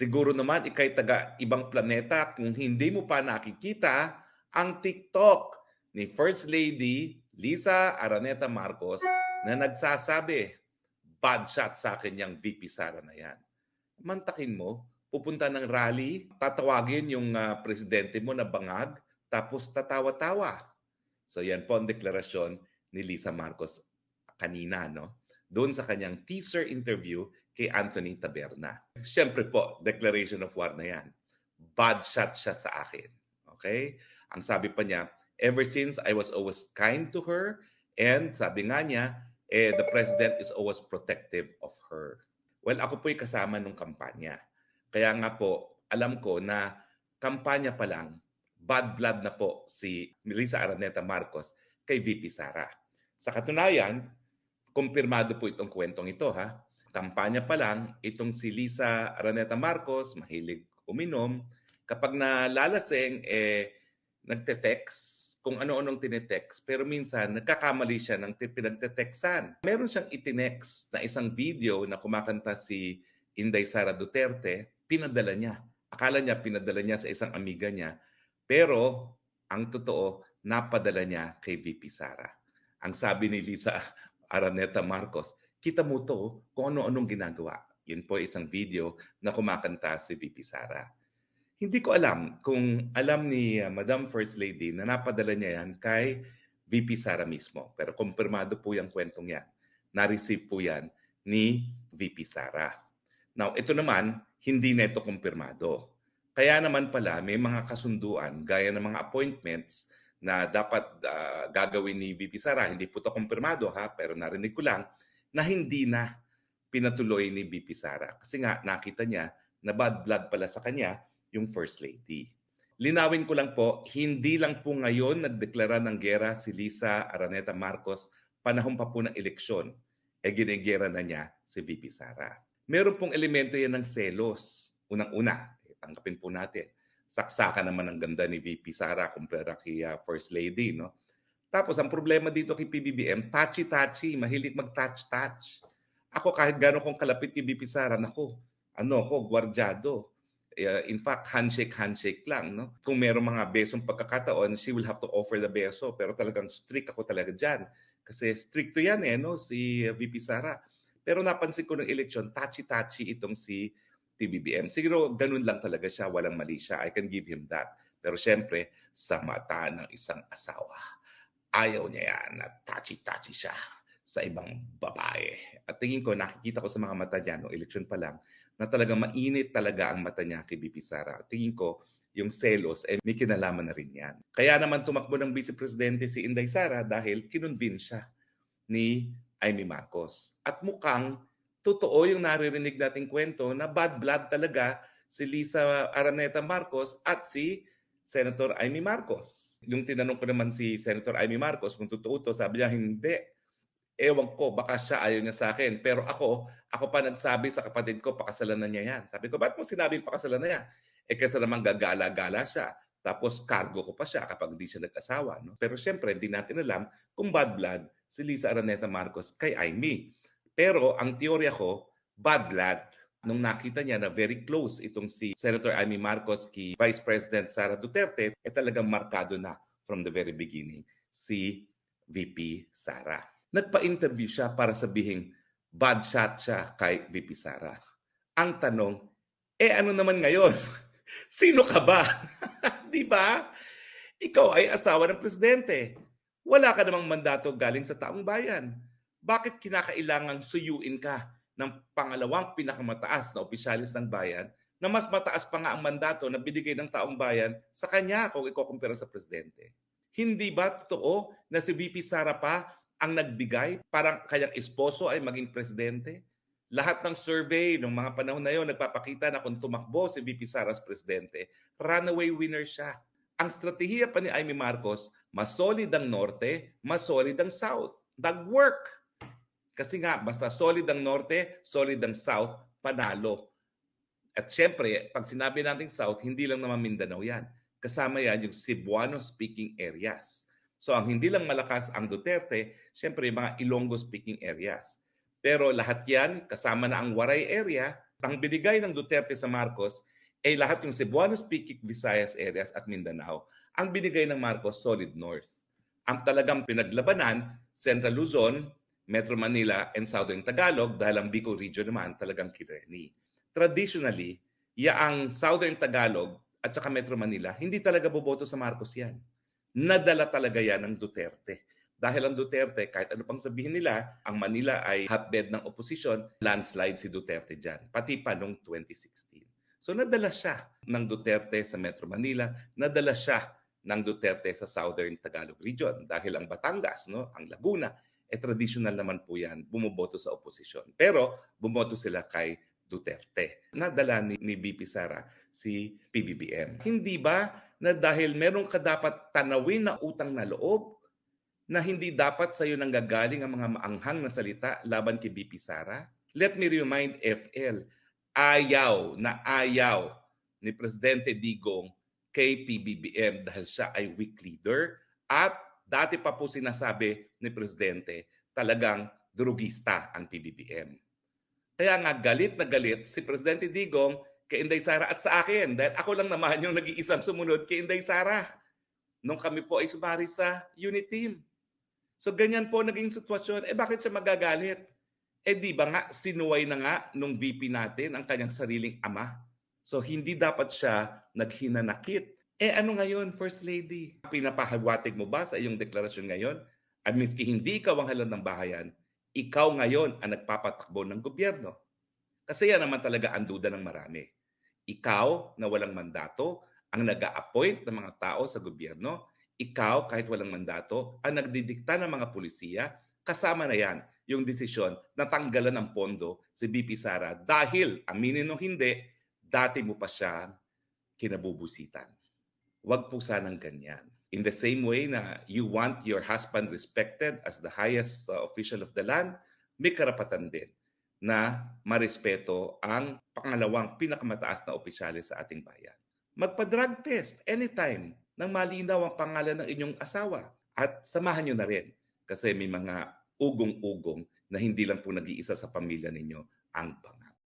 Siguro naman ikay taga ibang planeta kung hindi mo pa nakikita ang TikTok ni First Lady Lisa Araneta Marcos na nagsasabi, bad shot sa akin yung VP Sara na yan. Mantakin mo, pupunta ng rally, tatawagin yung uh, presidente mo na bangag, tapos tatawa-tawa. So yan po ang deklarasyon ni Lisa Marcos kanina, no? Doon sa kanyang teaser interview kay Anthony Taberna. Siyempre po, declaration of war na yan. Bad shot siya sa akin. Okay? Ang sabi pa niya, ever since I was always kind to her and sabi nga niya, eh, the president is always protective of her. Well, ako po'y kasama nung kampanya. Kaya nga po, alam ko na kampanya pa lang, bad blood na po si Melissa Araneta Marcos kay VP Sara. Sa katunayan, kumpirmado po itong kwentong ito ha. Kampanya pa lang, itong si Lisa Araneta Marcos, mahilig uminom, kapag nalalasing, eh, nagte-text, kung ano-anong tinetext, pero minsan nagkakamali siya ng pinagtetextan. Meron siyang itinext na isang video na kumakanta si Inday Sara Duterte, pinadala niya. Akala niya pinadala niya sa isang amiga niya, pero ang totoo, napadala niya kay VP Sara. Ang sabi ni Lisa Araneta Marcos, kita mo to kung ano-anong ginagawa. Yun po isang video na kumakanta si VP Sara. Hindi ko alam kung alam ni uh, Madam First Lady na napadala niya yan kay VP Sara mismo. Pero kumpirmado po yung kwentong yan. Na-receive po yan ni VP Sara. Now, ito naman, hindi neto kumpirmado. Kaya naman pala, may mga kasunduan gaya ng mga appointments na dapat uh, gagawin ni VP Sara. Hindi po ito kumpirmado ha, pero narinig ko lang na hindi na pinatuloy ni VP Sara. Kasi nga nakita niya na bad blood pala sa kanya yung First Lady. Linawin ko lang po, hindi lang po ngayon nagdeklara ng gera si Lisa Araneta Marcos panahon pa po ng eleksyon. E ginigera na niya si VP Sara. Meron pong elemento yan ng selos. Unang-una, eh, tanggapin po natin saksakan naman ang ganda ni VP Sara kumpara kay uh, First Lady, no? Tapos ang problema dito kay PBBM, touchy-touchy, mahilig mag-touch-touch. Ako kahit gano'n kong kalapit kay VP Sara, nako, ano ko, gwardyado. Uh, in fact, handshake-handshake lang. No? Kung meron mga besong pagkakataon, she will have to offer the beso. Pero talagang strict ako talaga dyan. Kasi stricto yan eh, no? si VP Sara. Pero napansin ko ng eleksyon, touchy-touchy itong si PBBM. Siguro ganun lang talaga siya, walang mali siya. I can give him that. Pero syempre, sa mata ng isang asawa, ayaw niya yan na touchy-touchy siya sa ibang babae. At tingin ko, nakikita ko sa mga mata niya, no, election pa lang, na talaga mainit talaga ang mata niya kay BP Sara. Tingin ko, yung selos, eh, may kinalaman na rin yan. Kaya naman tumakbo ng Vice Presidente si Inday Sara dahil kinonvince siya ni Amy Marcos. At mukhang totoo yung naririnig nating kwento na bad blood talaga si Lisa Araneta Marcos at si Senator Amy Marcos. Yung tinanong ko naman si Senator Amy Marcos kung totoo to, sabi niya hindi. Ewan ko, baka siya ayaw niya sa akin. Pero ako, ako pa nagsabi sa kapatid ko, pakasalan na niya yan. Sabi ko, ba't mo sinabing pakasalan na yan? Eh kasi naman gagala-gala siya. Tapos cargo ko pa siya kapag hindi siya nag-asawa. No? Pero siyempre, hindi natin alam kung bad blood si Lisa Araneta Marcos kay Amy. Pero ang teorya ko, bad blood. Nung nakita niya na very close itong si Senator Amy Marcos kay Vice President Sara Duterte, eh talagang markado na from the very beginning si VP Sara. Nagpa-interview siya para sabihin bad shot siya kay VP Sara. Ang tanong, eh ano naman ngayon? Sino ka ba? Di ba? Ikaw ay asawa ng presidente. Wala ka namang mandato galing sa taong bayan bakit kinakailangang suyuin ka ng pangalawang pinakamataas na opisyalis ng bayan na mas mataas pa nga ang mandato na binigay ng taong bayan sa kanya kung ikukumpira sa presidente? Hindi ba totoo na si VP Sara pa ang nagbigay para kayang esposo ay maging presidente? Lahat ng survey ng mga panahon na yon nagpapakita na kung tumakbo si VP Sara as presidente, runaway winner siya. Ang strategiya pa ni Amy Marcos, mas solid ang norte, mas solid ang south. Nag-work. Kasi nga, basta solid ang norte, solid ang south, panalo. At syempre, pag sinabi natin south, hindi lang naman Mindanao yan. Kasama yan yung Cebuano-speaking areas. So ang hindi lang malakas ang Duterte, syempre yung mga Ilonggo-speaking areas. Pero lahat yan, kasama na ang Waray area, Ang binigay ng Duterte sa Marcos ay lahat yung Cebuanos, Piquik, Visayas areas at Mindanao. Ang binigay ng Marcos, Solid North. Ang talagang pinaglabanan, Central Luzon, Metro Manila, and Southern Tagalog dahil ang Bicol region naman talagang kireni. Traditionally, yaang Southern Tagalog at saka Metro Manila, hindi talaga boboto sa Marcos yan. Nadala talaga yan ng Duterte. Dahil ang Duterte, kahit ano pang sabihin nila, ang Manila ay hotbed ng oposisyon, landslide si Duterte dyan. Pati pa noong 2016. So nadala siya ng Duterte sa Metro Manila, nadala siya ng Duterte sa Southern Tagalog region. Dahil ang Batangas, no, ang Laguna, eh traditional naman po yan, bumoboto sa oposisyon. Pero bumoto sila kay Duterte. Nadala ni, ni BP Sara si PBBM. Hindi ba na dahil meron ka dapat tanawin na utang na loob na hindi dapat sa iyo nanggagaling ang mga maanghang na salita laban kay BP Sara? Let me remind FL, ayaw na ayaw ni Presidente Digong kay PBBM dahil siya ay weak leader at dati pa po sinasabi ni Presidente talagang drugista ang PBBM. Kaya nga galit na galit si Presidente Digong kay Inday Sara at sa akin dahil ako lang naman yung nag-iisang sumunod kay Inday Sara nung kami po ay sumari sa unit team. So ganyan po naging sitwasyon. Eh bakit siya magagalit? Eh di ba nga sinuway na nga nung VP natin ang kanyang sariling ama. So hindi dapat siya naghinanakit. Eh ano ngayon, First Lady? Pinapahagwatig mo ba sa iyong deklarasyon ngayon? At miski hindi ikaw ang halal ng bahayan, ikaw ngayon ang nagpapatakbo ng gobyerno. Kasi yan naman talaga ang duda ng marami. Ikaw na walang mandato, ang nag appoint ng mga tao sa gobyerno, ikaw kahit walang mandato, ang nagdidikta ng mga pulisiya, kasama na yan yung desisyon na tanggalan ng pondo si BP Sara dahil, aminin o hindi, dati mo pa siya kinabubusitan. Huwag po sanang ganyan. In the same way na you want your husband respected as the highest uh, official of the land, may karapatan din na marespeto ang pangalawang pinakamataas na opisyalis sa ating bayan. Magpa-drug test anytime nang malinaw ang pangalan ng inyong asawa. At samahan nyo na rin kasi may mga ugong-ugong na hindi lang po nag-iisa sa pamilya ninyo ang bangat.